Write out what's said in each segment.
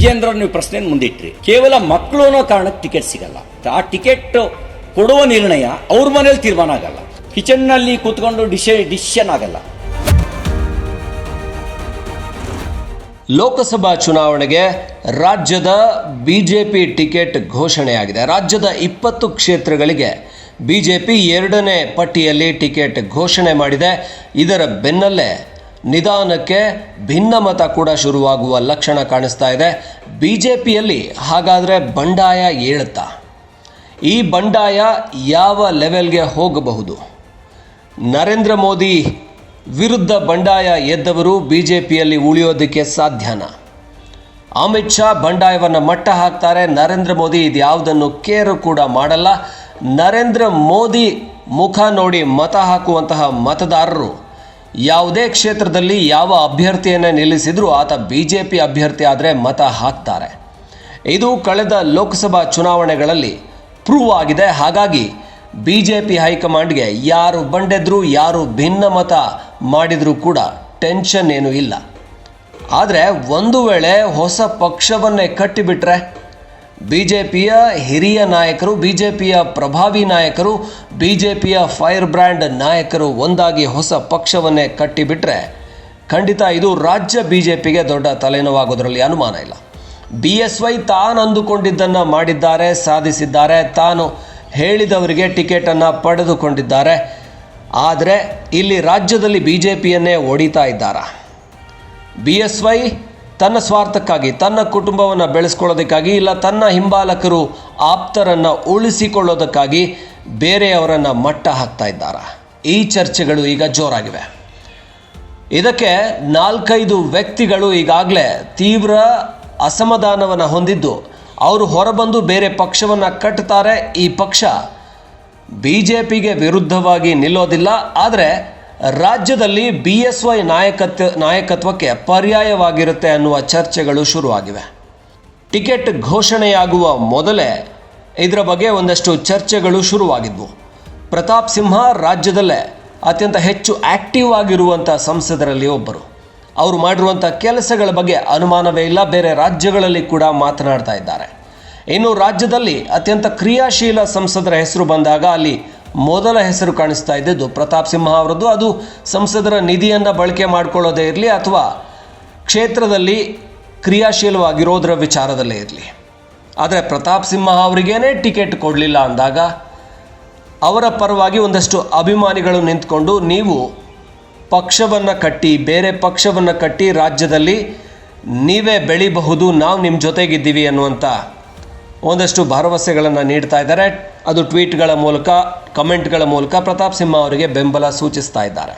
ವಿಜೇಂದ್ರ ನೀವು ಪ್ರಶ್ನೆ ಮುಂದಿಟ್ರಿ. ಕೇವಲ ಮಕ್ಕಳು ಅನ್ನೋ ಕಾರಣಕ್ಕೆ ಟಿಕೆಟ್ ಸಿಗಲ್ಲ. ಆ ಟಿಕೆಟ್ ಕೊಡುವ ನಿರ್ಣಯ ಅವ್ರ ಮನೇಲಿ ತೀರ್ಮಾನ ಆಗಲ್ಲ. ಕಿಚನ್ನಲ್ಲಿ ಕೂತ್ಕೊಂಡು ಡಿಶ್ ಡಿಸಿಷನ್ ಆಗಲ್ಲ. ಲೋಕಸಭಾ ಚುನಾವಣೆಗೆ ರಾಜ್ಯದ ಬಿಜೆಪಿ ಟಿಕೆಟ್ ಘೋಷಣೆಯಾಗಿದೆ. ರಾಜ್ಯದ ಇಪ್ಪತ್ತು ಕ್ಷೇತ್ರಗಳಿಗೆ ಬಿಜೆಪಿ ಎರಡನೇ ಪಟ್ಟಿಯಲ್ಲಿ ಟಿಕೆಟ್ ಘೋಷಣೆ ಮಾಡಿದೆ. ಇದರ ಬೆನ್ನಲ್ಲೇ ನಿಧಾನಕ್ಕೆ ಭಿನ್ನಮತ ಕೂಡ ಶುರುವಾಗುವ ಲಕ್ಷಣ ಕಾಣಿಸ್ತಾ ಇದೆ. ಪಿಯಲ್ಲಿ ಹಾಗಾದರೆ ಬಂಡಾಯ ಏಳುತ್ತಾ? ಈ ಬಂಡಾಯ ಯಾವ ಲೆವೆಲ್ಗೆ ಹೋಗಬಹುದು? ನರೇಂದ್ರ ಮೋದಿ ವಿರುದ್ಧ ಬಂಡಾಯ ಎದ್ದವರು ಬಿ ಜೆ ಪಿಯಲ್ಲಿ ಉಳಿಯೋದಕ್ಕೆ ಸಾಧ್ಯನಾ? ಅಮಿತ್ ಶಾ ಬಂಡಾಯವನ್ನು ಮಟ್ಟ ಹಾಕ್ತಾರೆ. ನರೇಂದ್ರ ಮೋದಿ ಇದ್ಯಾವುದನ್ನು ಕೇರು ಕೂಡ ಮಾಡಲ್ಲ. ನರೇಂದ್ರ ಮೋದಿ ಮುಖ ನೋಡಿ ಮತ ಹಾಕುವಂತಹ ಮತದಾರರು ಯಾವುದೇ ಕ್ಷೇತ್ರದಲ್ಲಿ ಯಾವ ಅಭ್ಯರ್ಥಿಯನ್ನು ನಿಲ್ಲಿಸಿದರೂ ಆತ ಬಿ ಜೆ ಪಿ ಅಭ್ಯರ್ಥಿ ಆದರೆ ಮತ ಹಾಕ್ತಾರೆ. ಇದು ಕಳೆದ ಲೋಕಸಭಾ ಚುನಾವಣೆಗಳಲ್ಲಿ ಪ್ರೂವ್ ಆಗಿದೆ. ಹಾಗಾಗಿ ಬಿ ಜೆ ಪಿ ಹೈಕಮಾಂಡ್ಗೆ ಯಾರು ಬಂಡೆದ್ರು, ಯಾರು ಭಿನ್ನ ಮತ ಮಾಡಿದರೂ ಕೂಡ ಟೆನ್ಷನ್ ಏನೂ ಇಲ್ಲ. ಆದರೆ ಒಂದು ವೇಳೆ ಹೊಸ ಪಕ್ಷವನ್ನೇ ಕಟ್ಟಿಬಿಟ್ರೆ ಬಿ ಜೆ ಪಿಯ ಹಿರಿಯ ನಾಯಕರು ಬಿ ಜೆ ಪಿಯ ಪ್ರಭಾವಿ ನಾಯಕರು ಬಿ ಜೆ ಪಿಯ ಫೈರ್ ಬ್ರ್ಯಾಂಡ್ ನಾಯಕರು ಒಂದಾಗಿ ಹೊಸ ಪಕ್ಷವನ್ನೇ ಕಟ್ಟಿಬಿಟ್ರೆ ಖಂಡಿತ ಇದು ರಾಜ್ಯ ಬಿ ಜೆ ಪಿಗೆ ದೊಡ್ಡ ತಲೆನೋವಾಗೋದ್ರಲ್ಲಿ ಅನುಮಾನ ಇಲ್ಲ. ಬಿ ಎಸ್ ವೈ ತಾನು ಅಂದುಕೊಂಡಿದ್ದನ್ನು ಮಾಡಿದ್ದಾರೆ, ಸಾಧಿಸಿದ್ದಾರೆ, ತಾನು ಹೇಳಿದವರಿಗೆ ಟಿಕೆಟನ್ನು ಪಡೆದುಕೊಂಡಿದ್ದಾರೆ. ಆದರೆ ಇಲ್ಲಿ ರಾಜ್ಯದಲ್ಲಿ ಬಿ ಜೆ ಪಿಯನ್ನೇ ಒಡಿತಾ ಇದ್ದಾರಾ? ಬಿ ಎಸ್ ವೈ ತನ್ನ ಸ್ವಾರ್ಥಕ್ಕಾಗಿ, ತನ್ನ ಕುಟುಂಬವನ್ನು ಬೆಳೆಸ್ಕೊಳ್ಳೋದಕ್ಕಾಗಿ, ಇಲ್ಲ ತನ್ನ ಹಿಂಬಾಲಕರು ಆಪ್ತರನ್ನು ಉಳಿಸಿಕೊಳ್ಳೋದಕ್ಕಾಗಿ ಬೇರೆಯವರನ್ನು ಮಟ್ಟ ಹಾಕ್ತಾ ಇದ್ದಾರೆ? ಈ ಚರ್ಚೆಗಳು ಈಗ ಜೋರಾಗಿವೆ. ಇದಕ್ಕೆ ನಾಲ್ಕೈದು ವ್ಯಕ್ತಿಗಳು ಈಗಾಗಲೇ ತೀವ್ರ ಅಸಮಾಧಾನವನ್ನು ಹೊಂದಿದ್ದು, ಅವರು ಹೊರಬಂದು ಬೇರೆ ಪಕ್ಷವನ್ನು ಕಟ್ತಾರೆ. ಈ ಪಕ್ಷ ಬಿ ಜೆ ಪಿಗೆ ವಿರುದ್ಧವಾಗಿ ನಿಲ್ಲೋದಿಲ್ಲ. ಆದರೆ ರಾಜ್ಯದಲ್ಲಿ ಬಿ ಎಸ್ ವೈ ನಾಯಕತ್ವ ನಾಯಕತ್ವಕ್ಕೆ ಪರ್ಯಾಯವಾಗಿರುತ್ತೆ ಅನ್ನುವ ಚರ್ಚೆಗಳು ಶುರುವಾಗಿವೆ. ಟಿಕೆಟ್ ಘೋಷಣೆಯಾಗುವ ಮೊದಲೇ ಇದರ ಬಗ್ಗೆ ಒಂದಷ್ಟು ಚರ್ಚೆಗಳು ಶುರುವಾಗಿದ್ವು. ಪ್ರತಾಪ್ ಸಿಂಹ ರಾಜ್ಯದಲ್ಲೇ ಅತ್ಯಂತ ಹೆಚ್ಚು ಆಕ್ಟಿವ್ ಆಗಿರುವಂಥ ಸಂಸದರಲ್ಲಿ ಒಬ್ಬರು. ಅವರು ಮಾಡಿರುವಂಥ ಕೆಲಸಗಳ ಬಗ್ಗೆ ಅನುಮಾನವೇ ಇಲ್ಲ, ಬೇರೆ ರಾಜ್ಯಗಳಲ್ಲಿ ಕೂಡ ಮಾತನಾಡ್ತಾ ಇದ್ದಾರೆ. ಇನ್ನು ರಾಜ್ಯದಲ್ಲಿ ಅತ್ಯಂತ ಕ್ರಿಯಾಶೀಲ ಸಂಸದರ ಹೆಸರು ಬಂದಾಗ ಅಲ್ಲಿ ಮೊದಲ ಹೆಸರು ಕಾಣಿಸ್ತಾ ಇದ್ದದ್ದು ಪ್ರತಾಪ್ ಸಿಂಹ ಅವರದ್ದು. ಅದು ಸಂಸದರ ನಿಧಿಯನ್ನು ಬಳಕೆ ಮಾಡಿಕೊಳ್ಳೋದೇ ಇರಲಿ ಅಥವಾ ಕ್ಷೇತ್ರದಲ್ಲಿ ಕ್ರಿಯಾಶೀಲವಾಗಿರೋದರ ವಿಚಾರದಲ್ಲೇ ಇರಲಿ. ಆದರೆ ಪ್ರತಾಪ್ ಸಿಂಹ ಅವರಿಗೇನೆ ಟಿಕೆಟ್ ಕೊಡಲಿಲ್ಲ ಅಂದಾಗ ಅವರ ಪರವಾಗಿ ಒಂದಷ್ಟು ಅಭಿಮಾನಿಗಳು ನಿಂತ್ಕೊಂಡು ನೀವು ಪಕ್ಷವನ್ನು ಕಟ್ಟಿ, ಬೇರೆ ಪಕ್ಷವನ್ನು ಕಟ್ಟಿ ರಾಜ್ಯದಲ್ಲಿ ನೀವೇ ಬೆಳಿಬಹುದು, ನಾವು ನಿಮ್ಮ ಜೊತೆಗಿದ್ದೀವಿ ಅನ್ನುವಂಥ ಒಂದಷ್ಟು ಭರವಸೆಗಳನ್ನು ನೀಡ್ತಾ ಇದ್ದಾರೆ. ಅದು ಟ್ವೀಟ್ಗಳ ಮೂಲಕ, ಕಮೆಂಟ್ಗಳ ಮೂಲಕ ಪ್ರತಾಪ್ ಸಿಂಹ ಅವರಿಗೆ ಬೆಂಬಲ ಸೂಚಿಸ್ತಾ ಇದ್ದಾರೆ.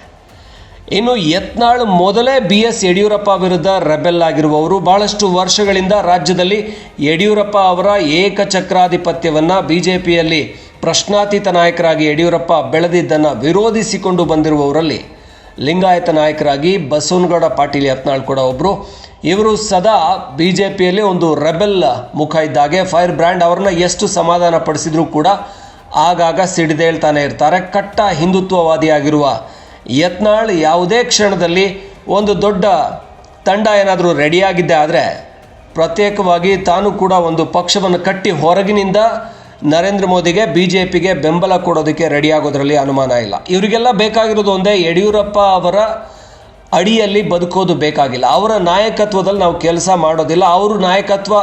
ಇನ್ನು ಯತ್ನಾಳ್ ಮೊದಲೇ ಬಿ ಎಸ್ ಯಡಿಯೂರಪ್ಪ ವಿರುದ್ಧ ರೆಬೆಲ್ ಆಗಿರುವವರು ಬಹಳಷ್ಟು ವರ್ಷಗಳಿಂದ ರಾಜ್ಯದಲ್ಲಿ ಯಡಿಯೂರಪ್ಪ ಅವರ ಏಕಚಕ್ರಾಧಿಪತ್ಯವನ್ನು ಬಿ ಜೆ ಪಿಯಲ್ಲಿ ಪ್ರಶ್ನಾತೀತ ನಾಯಕರಾಗಿ ಯಡಿಯೂರಪ್ಪ ಬೆಳೆದಿದ್ದನ್ನು ವಿರೋಧಿಸಿಕೊಂಡು ಬಂದಿರುವವರಲ್ಲಿ ಲಿಂಗಾಯತ ನಾಯಕರಾಗಿ ಬಸವನಗೌಡ ಪಾಟೀಲ್ ಯತ್ನಾಳ್ ಕೂಡ ಒಬ್ಬರು ಇವರು ಸದಾ ಬಿ ಜೆ ಪಿಯಲ್ಲಿ ಒಂದು ರೆಬೆಲ್ ಮುಖ ಇದ್ದಾಗೆ. ಫೈರ್ ಬ್ರ್ಯಾಂಡ್ ಅವ್ರನ್ನ ಎಷ್ಟು ಸಮಾಧಾನ ಪಡಿಸಿದ್ರು ಕೂಡ ಆಗಾಗ ಸಿಡಿದೇಳ್ತಾನೆ ಇರ್ತಾರೆ. ಕಟ್ಟ ಹಿಂದುತ್ವವಾದಿಯಾಗಿರುವ ಯತ್ನಾಳ್ ಯಾವುದೇ ಕ್ಷಣದಲ್ಲಿ ಒಂದು ದೊಡ್ಡ ತಂಡ ಏನಾದರೂ ರೆಡಿಯಾಗಿದ್ದೆ ಆದರೆ ಪ್ರತ್ಯೇಕವಾಗಿ ತಾನು ಕೂಡ ಒಂದು ಪಕ್ಷವನ್ನು ಕಟ್ಟಿ ಹೊರಗಿನಿಂದ ನರೇಂದ್ರ ಮೋದಿಗೆ ಬಿ ಜೆ ಪಿಗೆ ಬೆಂಬಲ ಕೊಡೋದಕ್ಕೆ ರೆಡಿಯಾಗೋದ್ರಲ್ಲಿ ಅನುಮಾನ ಇಲ್ಲ. ಇವರಿಗೆಲ್ಲ ಬೇಕಾಗಿರೋದು ಒಂದೇ ಯಡಿಯೂರಪ್ಪ ಅವರ ಅಡಿಯಲ್ಲಿ ಬದುಕೋದು ಬೇಕಾಗಿಲ್ಲ. ಅವರ ನಾಯಕತ್ವದಲ್ಲಿ ನಾವು ಕೆಲಸ ಮಾಡೋದಿಲ್ಲ. ಅವರು ನಾಯಕತ್ವ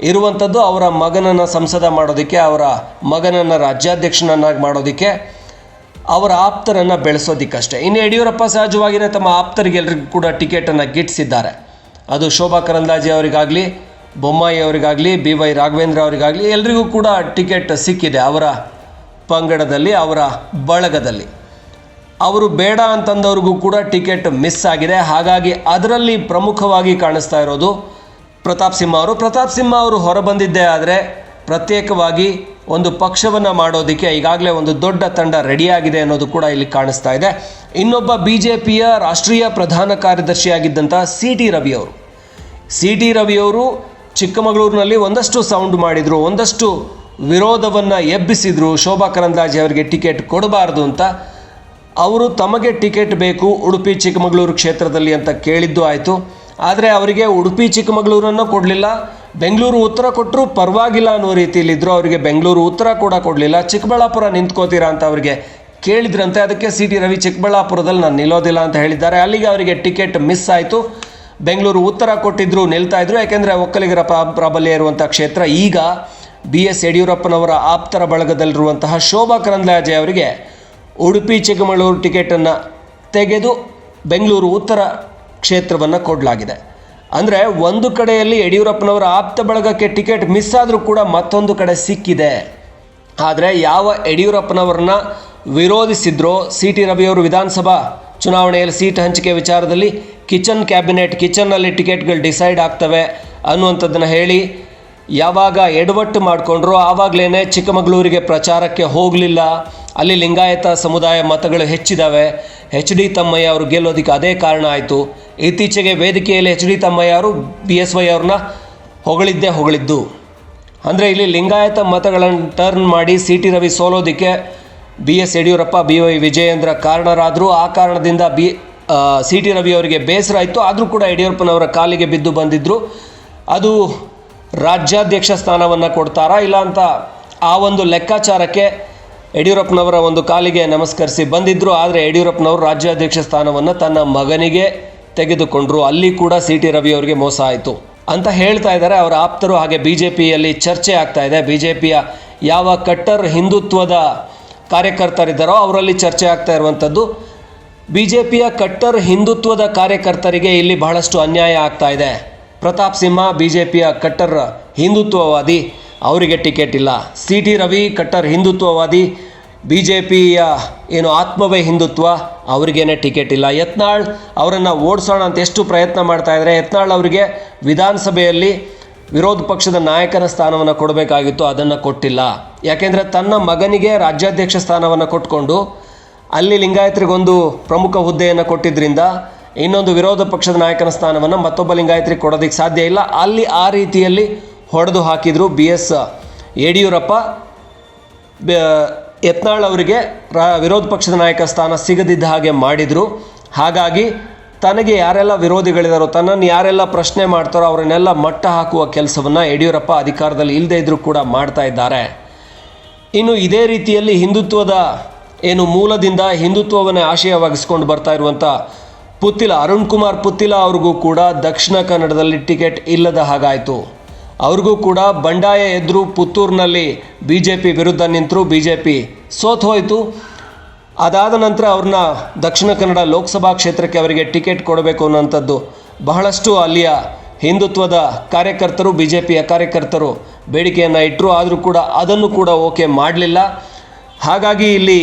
ಇರುವಂಥದ್ದು ಅವರ ಮಗನನ್ನು ಸಂಸದ ಮಾಡೋದಕ್ಕೆ, ಅವರ ಮಗನನ್ನು ರಾಜ್ಯಾಧ್ಯಕ್ಷನನ್ನಾಗಿ ಮಾಡೋದಕ್ಕೆ, ಅವರ ಆಪ್ತರನ್ನು ಬೆಳೆಸೋದಿಕ್ಕಷ್ಟೇ. ಇನ್ನು ಯಡಿಯೂರಪ್ಪ ಸಹಜವಾಗಿಯೇ ತಮ್ಮ ಆಪ್ತರಿಗೆ ಎಲ್ರಿಗೂ ಕೂಡ ಟಿಕೆಟನ್ನು ಗಿಟ್ಟಿಸಿದ್ದಾರೆ. ಅದು ಶೋಭಾ ಕರಂದಾಜಿ ಅವರಿಗಾಗಲಿ, ಬೊಮ್ಮಾಯಿ ಅವರಿಗಾಗಲಿ, ಬಿ ವೈ ರಾಘವೇಂದ್ರ ಅವರಿಗಾಗಲಿ, ಎಲ್ರಿಗೂ ಕೂಡ ಟಿಕೆಟ್ ಸಿಕ್ಕಿದೆ ಅವರ ಪಂಗಡದಲ್ಲಿ, ಅವರ ಬಳಗದಲ್ಲಿ. ಅವರು ಬೇಡ ಅಂತಂದವ್ರಿಗೂ ಕೂಡ ಟಿಕೆಟ್ ಮಿಸ್ ಆಗಿದೆ. ಹಾಗಾಗಿ ಅದರಲ್ಲಿ ಪ್ರಮುಖವಾಗಿ ಕಾಣಿಸ್ತಾ ಇರೋದು ಪ್ರತಾಪ್ ಸಿಂಹ ಅವರು. ಪ್ರತಾಪ್ ಸಿಂಹ ಅವರು ಹೊರಬಂದಿದ್ದೇ ಆದರೆ ಪ್ರತ್ಯೇಕವಾಗಿ ಒಂದು ಪಕ್ಷವನ್ನು ಮಾಡೋದಕ್ಕೆ ಈಗಾಗಲೇ ಒಂದು ದೊಡ್ಡ ತಂಡ ರೆಡಿಯಾಗಿದೆ ಅನ್ನೋದು ಕೂಡ ಇಲ್ಲಿ ಕಾಣಿಸ್ತಾ ಇದೆ. ಇನ್ನೊಬ್ಬ ಬಿ ಜೆ ಪಿಯ ರಾಷ್ಟ್ರೀಯ ಪ್ರಧಾನ ಕಾರ್ಯದರ್ಶಿಯಾಗಿದ್ದಂಥ ಸಿ ಟಿ ರವಿ ಅವರು. ಸಿ ಟಿ ರವಿಯವರು ಚಿಕ್ಕಮಗಳೂರಿನಲ್ಲಿ ಒಂದಷ್ಟು ಸೌಂಡ್ ಮಾಡಿದರು, ಒಂದಷ್ಟು ವಿರೋಧವನ್ನು ಎಬ್ಬಿಸಿದರು, ಶೋಭಾ ಕರಂದ್ಲಾಜೆ ಅವರಿಗೆ ಟಿಕೆಟ್ ಕೊಡಬಾರ್ದು ಅಂತ. ಅವರು ತಮಗೆ ಟಿಕೆಟ್ ಬೇಕು ಉಡುಪಿ ಚಿಕ್ಕಮಗಳೂರು ಕ್ಷೇತ್ರದಲ್ಲಿ ಅಂತ ಕೇಳಿದ್ದು ಆಯಿತು. ಆದರೆ ಅವರಿಗೆ ಉಡುಪಿ ಚಿಕ್ಕಮಗಳೂರನ್ನು ಕೊಡಲಿಲ್ಲ. ಬೆಂಗಳೂರು ಉತ್ತರ ಕೊಟ್ಟರು ಪರವಾಗಿಲ್ಲ ಅನ್ನೋ ರೀತಿಯಲ್ಲಿದ್ದರು ಅವರಿಗೆ ಬೆಂಗಳೂರು ಉತ್ತರ ಕೂಡ ಕೊಡಲಿಲ್ಲ. ಚಿಕ್ಕಬಳ್ಳಾಪುರ ನಿಂತ್ಕೋತೀರಾ ಅಂತ ಅವರಿಗೆ ಕೇಳಿದ್ರಂತೆ. ಅದಕ್ಕೆ ಸಿ ಟಿ ರವಿ ಚಿಕ್ಕಬಳ್ಳಾಪುರದಲ್ಲಿ ನಾನು ನಿಲ್ಲೋದಿಲ್ಲ ಅಂತ ಹೇಳಿದ್ದಾರೆ. ಅಲ್ಲಿಗೆ ಅವರಿಗೆ ಟಿಕೆಟ್ ಮಿಸ್ ಆಯಿತು. ಬೆಂಗಳೂರು ಉತ್ತರ ಕೊಟ್ಟಿದ್ರು, ನಿಲ್ತಾ ಇದ್ರು. ಯಾಕೆಂದರೆ ಒಕ್ಕಲಿಗರ ಪ್ರಾ- ಪ್ರಾಬಲ್ಯ ಇರುವಂಥ ಕ್ಷೇತ್ರ ಈಗ ಬಿ ಎಸ್ ಯಡಿಯೂರಪ್ಪನವರ ಆಪ್ತರ ಬಳಗದಲ್ಲಿರುವಂತಹ ಶೋಭಾ ಕರಂದ್ಲಾಜೆ ಅವರಿಗೆ ಉಡುಪಿ ಚಿಕ್ಕಮಗಳೂರು ಟಿಕೆಟನ್ನು ತೆಗೆದು ಬೆಂಗಳೂರು ಉತ್ತರ ಕ್ಷೇತ್ರವನ್ನು ಕೊಡಲಾಗಿದೆ. ಅಂದರೆ ಒಂದು ಕಡೆಯಲ್ಲಿ ಯಡಿಯೂರಪ್ಪನವರ ಆಪ್ತ ಬಳಗಕ್ಕೆ ಟಿಕೆಟ್ ಮಿಸ್ ಆದರೂ ಕೂಡ ಮತ್ತೊಂದು ಕಡೆ ಸಿಕ್ಕಿದೆ. ಆದರೆ ಯಾವ ಯಡಿಯೂರಪ್ಪನವ್ರನ್ನ ವಿರೋಧಿಸಿದ್ರೋ ಸಿ ಟಿ ರವಿಯವರು ವಿಧಾನಸಭಾ ಚುನಾವಣೆಯಲ್ಲಿ ಸೀಟ್ ಹಂಚಿಕೆ ವಿಚಾರದಲ್ಲಿ ಕಿಚನ್ ಕ್ಯಾಬಿನೆಟ್ ಕಿಚನ್ನಲ್ಲಿ ಟಿಕೆಟ್ಗಳು ಡಿಸೈಡ್ ಆಗ್ತವೆ ಅನ್ನುವಂಥದ್ದನ್ನು ಹೇಳಿ ಯಾವಾಗ ಎಡವಟ್ಟು ಮಾಡಿಕೊಂಡ್ರು ಆವಾಗಲೇ ಚಿಕ್ಕಮಗಳೂರಿಗೆ ಪ್ರಚಾರಕ್ಕೆ ಹೋಗಲಿಲ್ಲ. ಅಲ್ಲಿ ಲಿಂಗಾಯತ ಸಮುದಾಯ ಮತಗಳು ಹೆಚ್ಚಿದ್ದಾವೆ ಎಚ್ ಡಿ ತಮ್ಮಯ್ಯ ಅವರು ಗೆಲ್ಲೋದಕ್ಕೆ ಅದೇ ಕಾರಣ ಆಯಿತು. ಇತ್ತೀಚೆಗೆ ವೇದಿಕೆಯಲ್ಲಿ ಎಚ್ ಡಿ ತಮ್ಮಯ್ಯ ಅವರು ಬಿ ಎಸ್ ವೈ ಅವ್ರನ್ನ ಹೊಗಳಿದ್ದೇ ಹೊಗಳಿದ್ದು. ಅಂದರೆ ಇಲ್ಲಿ ಲಿಂಗಾಯತ ಮತಗಳನ್ನು ಟರ್ನ್ ಮಾಡಿ C T Ravi ಸೋಲೋದಕ್ಕೆ B S Yediyurappa B Y Vijayendra ಕಾರಣರಾದರೂ. ಆ ಕಾರಣದಿಂದ ಬಿ ಸಿ ಟಿ ರವಿ ಅವರಿಗೆ ಬೇಸರ ಆಯಿತು. ಆದರೂ ಕೂಡ ಯಡಿಯೂರಪ್ಪನವರ ಕಾಲಿಗೆ ಬಿದ್ದು ಬಂದಿದ್ದರು ಅದು ರಾಜ್ಯಾಧ್ಯಕ್ಷ ಸ್ಥಾನವನ್ನು ಕೊಡ್ತಾರಾ ಇಲ್ಲ ಅಂತ ಆ ಒಂದು ಲೆಕ್ಕಾಚಾರಕ್ಕೆ ಯಡಿಯೂರಪ್ಪನವರ ಒಂದು ಕಾಲಿಗೆ ನಮಸ್ಕರಿಸಿ ಬಂದಿದ್ದರು ಆದರೆ ಯಡಿಯೂರಪ್ಪನವರು ರಾಜ್ಯಾಧ್ಯಕ್ಷ ಸ್ಥಾನವನ್ನು ತನ್ನ ಮಗನಿಗೆ ತೆಗೆದುಕೊಂಡರು. ಅಲ್ಲಿ ಕೂಡ ಸಿ ಟಿ ರವಿ ಅವರಿಗೆ ಮೋಸ ಆಯಿತು. ಅಂತ ಹೇಳ್ತಾ ಇದ್ದಾರೆ. ಅವರ ಆಪ್ತರು ಹಾಗೆ ಬಿ ಜೆ ಪಿಯಲ್ಲಿ ಚರ್ಚೆ ಆಗ್ತಾ ಇದೆ. ಬಿ ಜೆ ಪಿಯ ಯಾವ ಕಟ್ಟರ್ ಹಿಂದುತ್ವದ ಕಾರ್ಯಕರ್ತರಿದ್ದಾರೋ ಅವರಲ್ಲಿ ಚರ್ಚೆ ಆಗ್ತಾ ಇರುವಂಥದ್ದು. ಬಿ ಜೆ ಪಿಯ ಕಟ್ಟರ್ ಹಿಂದುತ್ವದ ಕಾರ್ಯಕರ್ತರಿಗೆ ಇಲ್ಲಿ ಬಹಳಷ್ಟು ಅನ್ಯಾಯ ಆಗ್ತಾ ಇದೆ. ಪ್ರತಾಪ್ ಸಿಂಹ ಬಿಜೆಪಿಯ ಕಟ್ಟರ್ ಹಿಂದುತ್ವವಾದಿ. ಅವರಿಗೆ ಟಿಕೆಟ್ ಇಲ್ಲ. ಸಿ ಟಿ ರವಿ ಕಟ್ಟರ್ ಹಿಂದುತ್ವವಾದಿ. ಬಿ ಜೆ ಪಿಯ ಏನು ಆತ್ಮವೇ ಹಿಂದುತ್ವ, ಅವರಿಗೇನೆ ಟಿಕೆಟ್ ಇಲ್ಲ. ಯತ್ನಾಳ್ ಅವರನ್ನು ಓಡಿಸೋಣ ಅಂತ ಎಷ್ಟು ಪ್ರಯತ್ನ ಮಾಡ್ತಾ ಇದ್ದಾರೆ. ಯತ್ನಾಳ್ ಅವರಿಗೆ ವಿಧಾನಸಭೆಯಲ್ಲಿ ವಿರೋಧ ಪಕ್ಷದ ನಾಯಕನ ಸ್ಥಾನವನ್ನು ಕೊಡಬೇಕಾಗಿತ್ತು, ಅದನ್ನು ಕೊಟ್ಟಿಲ್ಲ. ಯಾಕೆಂದರೆ ತನ್ನ ಮಗನಿಗೆ ರಾಜ್ಯಾಧ್ಯಕ್ಷ ಸ್ಥಾನವನ್ನು ಕೊಟ್ಕೊಂಡು ಅಲ್ಲಿ ಲಿಂಗಾಯತರಿಗೊಂದು ಪ್ರಮುಖ ಹುದ್ದೆಯನ್ನು ಕೊಟ್ಟಿದ್ದರಿಂದ ಇನ್ನೊಂದು ವಿರೋಧ ಪಕ್ಷದ ನಾಯಕನ ಸ್ಥಾನವನ್ನು ಮತ್ತೊಬ್ಬ ಲಿಂಗಾಯತ್ರಿ ಕೊಡೋದಕ್ಕೆ ಸಾಧ್ಯ ಇಲ್ಲ. ಅಲ್ಲಿ ಆ ರೀತಿಯಲ್ಲಿ ಹೊಡೆದು ಹಾಕಿದರು ಬಿ ಎಸ್ ಯಡಿಯೂರಪ್ಪ ಯತ್ನಾಳ್ ಅವರಿಗೆ ವಿರೋಧ ಪಕ್ಷದ ನಾಯಕ ಸ್ಥಾನ ಸಿಗದಿದ್ದ ಹಾಗೆ ಮಾಡಿದರು. ಹಾಗಾಗಿ ತನಗೆ ಯಾರೆಲ್ಲ ವಿರೋಧಿಗಳಿದ್ದಾರೋ ತನ್ನನ್ನು ಯಾರೆಲ್ಲ ಪ್ರಶ್ನೆ ಮಾಡ್ತಾರೋ ಅವರನ್ನೆಲ್ಲ ಮಟ್ಟ ಹಾಕುವ ಕೆಲಸವನ್ನು ಯಡಿಯೂರಪ್ಪ ಅಧಿಕಾರದಲ್ಲಿ ಇಲ್ಲದೇ ಇದ್ದರೂ ಕೂಡ ಮಾಡ್ತಾ ಇದ್ದಾರೆ. ಇನ್ನು ಇದೇ ರೀತಿಯಲ್ಲಿ ಹಿಂದುತ್ವದ ಏನು ಮೂಲದಿಂದ ಹಿಂದುತ್ವವನ್ನೇ ಆಶಯವಾಗಿಸ್ಕೊಂಡು ಬರ್ತಾ ಇರುವಂಥ ಪುತ್ತಿಲ, ಅರುಣ್ ಕುಮಾರ್ ಪುತ್ತಿಲ ಅವ್ರಿಗೂ ಕೂಡ ದಕ್ಷಿಣ ಕನ್ನಡದಲ್ಲಿ ಟಿಕೆಟ್ ಇಲ್ಲದ ಹಾಗಾಯಿತು. ಅವ್ರಿಗೂ ಕೂಡ ಬಂಡಾಯ ಎದುರು ಪುತ್ತೂರಿನಲ್ಲಿ ಬಿ ಜೆ ಪಿ ವಿರುದ್ಧ ನಿಂತರು ಬಿ ಜೆ ಪಿ ಸೋತು ಹೋಯಿತು. ಅದಾದ ನಂತರ ಅವ್ರನ್ನ ದಕ್ಷಿಣ ಕನ್ನಡ ಲೋಕಸಭಾ ಕ್ಷೇತ್ರಕ್ಕೆ ಅವರಿಗೆ ಟಿಕೆಟ್ ಕೊಡಬೇಕು ಅನ್ನೋಂಥದ್ದು ಬಹಳಷ್ಟು ಅಲ್ಲಿಯ ಹಿಂದುತ್ವದ ಕಾರ್ಯಕರ್ತರು ಬಿ ಜೆ ಪಿಯ ಕಾರ್ಯಕರ್ತರು ಬೇಡಿಕೆಯನ್ನು ಇಟ್ಟರು ಆದರೂ ಕೂಡ ಅದನ್ನು ಕೂಡ ಓಕೆ ಮಾಡಲಿಲ್ಲ. ಹಾಗಾಗಿ ಇಲ್ಲಿ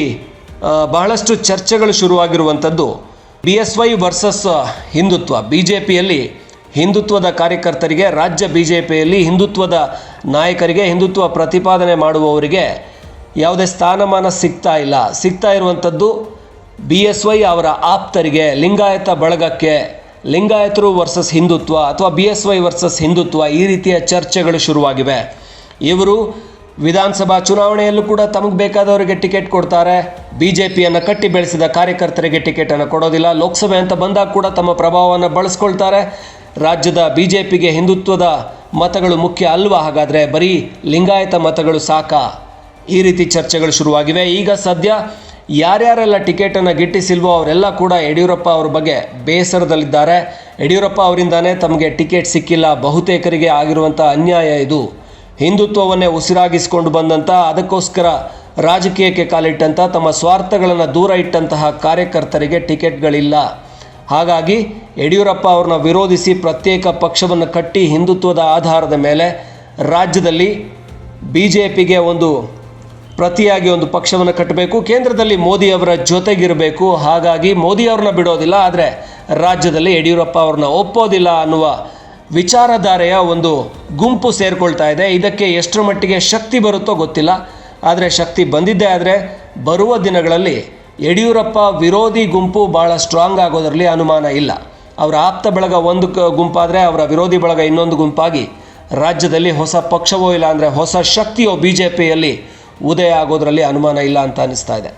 ಬಹಳಷ್ಟು ಚರ್ಚೆಗಳು ಶುರುವಾಗಿರುವಂಥದ್ದು. B S Y versus Hindutva. B J ಪಿಯಲ್ಲಿ ಹಿಂದುತ್ವದ ಕಾರ್ಯಕರ್ತರಿಗೆ, ರಾಜ್ಯ ಬಿ ಜೆ ಪಿಯಲ್ಲಿ ಹಿಂದುತ್ವದ ನಾಯಕರಿಗೆ ಹಿಂದುತ್ವ ಪ್ರತಿಪಾದನೆ ಮಾಡುವವರಿಗೆ ಯಾವುದೇ ಸ್ಥಾನಮಾನ ಸಿಗ್ತಾ ಇಲ್ಲ. ಸಿಗ್ತಾ ಇರುವಂಥದ್ದು ಬಿ ಎಸ್ ವೈ ಅವರ ಆಪ್ತರಿಗೆ, ಲಿಂಗಾಯತ ಬಳಗಕ್ಕೆ, ಲಿಂಗಾಯತರು ವರ್ಸಸ್ ಹಿಂದುತ್ವ ಅಥವಾ B S Y versus Hindutva ಈ ರೀತಿಯ ಚರ್ಚೆಗಳು ಶುರುವಾಗಿವೆ. ಇವರು ವಿಧಾನಸಭಾ ಚುನಾವಣೆಯಲ್ಲೂ ಕೂಡ ತಮಗೆ ಬೇಕಾದವರಿಗೆ ಟಿಕೆಟ್ ಕೊಡ್ತಾರೆ. ಬಿಜೆಪಿಯನ್ನು ಕಟ್ಟಿ ಬೆಳೆಸಿದ ಕಾರ್ಯಕರ್ತರಿಗೆ ಟಿಕೆಟನ್ನು ಕೊಡೋದಿಲ್ಲ. ಲೋಕಸಭೆ ಅಂತ ಬಂದಾಗ ಕೂಡ ತಮ್ಮ ಪ್ರಭಾವವನ್ನು ಬಳಸ್ಕೊಳ್ತಾರೆ. ರಾಜ್ಯದ ಬಿಜೆಪಿಗೆ ಹಿಂದುತ್ವದ ಮತಗಳು ಮುಖ್ಯ ಅಲ್ವಾ? ಹಾಗಾದರೆ ಬರೀ ಲಿಂಗಾಯತ ಮತಗಳು ಸಾಕಾ? ಈ ರೀತಿ ಚರ್ಚೆಗಳು ಶುರುವಾಗಿವೆ. ಈಗ ಸದ್ಯ ಯಾರ್ಯಾರೆಲ್ಲ ಟಿಕೆಟನ್ನು ಗಿಟ್ಟಿಸಿಲ್ವೋ ಅವರೆಲ್ಲ ಕೂಡ ಯಡಿಯೂರಪ್ಪ ಅವ್ರ ಬಗ್ಗೆ ಬೇಸರದಲ್ಲಿದ್ದಾರೆ. ಯಡಿಯೂರಪ್ಪ ಅವರಿಂದಾನೇ ತಮಗೆ ಟಿಕೆಟ್ ಸಿಕ್ಕಿಲ್ಲ. ಬಹುತೇಕರಿಗೆ ಆಗಿರುವಂಥ ಅನ್ಯಾಯ ಇದು. ಹಿಂದುತ್ವವನ್ನೇ ಉಸಿರಾಗಿಸಿಕೊಂಡು ಬಂದಂಥ ಅದಕ್ಕೋಸ್ಕರ ರಾಜಕೀಯಕ್ಕೆ ಕಾಲಿಟ್ಟಂಥ ತಮ್ಮ ಸ್ವಾರ್ಥಗಳನ್ನು ದೂರ ಇಟ್ಟಂತಹ ಕಾರ್ಯಕರ್ತರಿಗೆ ಟಿಕೆಟ್ಗಳಿಲ್ಲ. ಹಾಗಾಗಿ ಯಡಿಯೂರಪ್ಪ ಅವ್ರನ್ನ ವಿರೋಧಿಸಿ ಪ್ರತ್ಯೇಕ ಪಕ್ಷವನ್ನು ಕಟ್ಟಿ ಹಿಂದುತ್ವದ ಆಧಾರದ ಮೇಲೆ ರಾಜ್ಯದಲ್ಲಿ ಬಿ ಜೆ ಪಿಗೆ ಒಂದು ಪ್ರತಿಯಾಗಿ ಒಂದು ಪಕ್ಷವನ್ನು ಕಟ್ಟಬೇಕು. ಕೇಂದ್ರದಲ್ಲಿ ಮೋದಿ ಅವರ ಜೊತೆಗಿರಬೇಕು. ಹಾಗಾಗಿ ಮೋದಿ ಅವ್ರನ್ನ ಬಿಡೋದಿಲ್ಲ, ಆದರೆ ರಾಜ್ಯದಲ್ಲಿ ಯಡಿಯೂರಪ್ಪ ಅವ್ರನ್ನ ಒಪ್ಪೋದಿಲ್ಲ ಅನ್ನುವ ವಿಚಾರಧಾರೆಯ ಒಂದು ಗುಂಪು ಸೇರಿಕೊಳ್ತಾ ಇದೆ. ಇದಕ್ಕೆ ಎಷ್ಟರ ಮಟ್ಟಿಗೆ ಶಕ್ತಿ ಬರುತ್ತೋ ಗೊತ್ತಿಲ್ಲ. ಆದರೆ ಶಕ್ತಿ ಬಂದಿದ್ದೇ ಆದರೆ ಬರುವ ದಿನಗಳಲ್ಲಿ ಯಡಿಯೂರಪ್ಪ ವಿರೋಧಿ ಗುಂಪು ಭಾಳ ಸ್ಟ್ರಾಂಗ್ ಆಗೋದರಲ್ಲಿ ಅನುಮಾನ ಇಲ್ಲ. ಅವರ ಆಪ್ತ ಬಳಗ ಒಂದು ಗುಂಪಾದರೆ ಅವರ ವಿರೋಧಿ ಬಳಗ ಇನ್ನೊಂದು ಗುಂಪಾಗಿ ರಾಜ್ಯದಲ್ಲಿ ಹೊಸ ಪಕ್ಷವೋ ಇಲ್ಲ ಅಂದರೆ ಹೊಸ ಶಕ್ತಿಯೋ ಬಿ ಜೆ ಪಿಯಲ್ಲಿ ಉದಯ ಆಗೋದರಲ್ಲಿ ಅನುಮಾನ ಇಲ್ಲ ಅಂತ ಅನಿಸ್ತಾ ಇದೆ.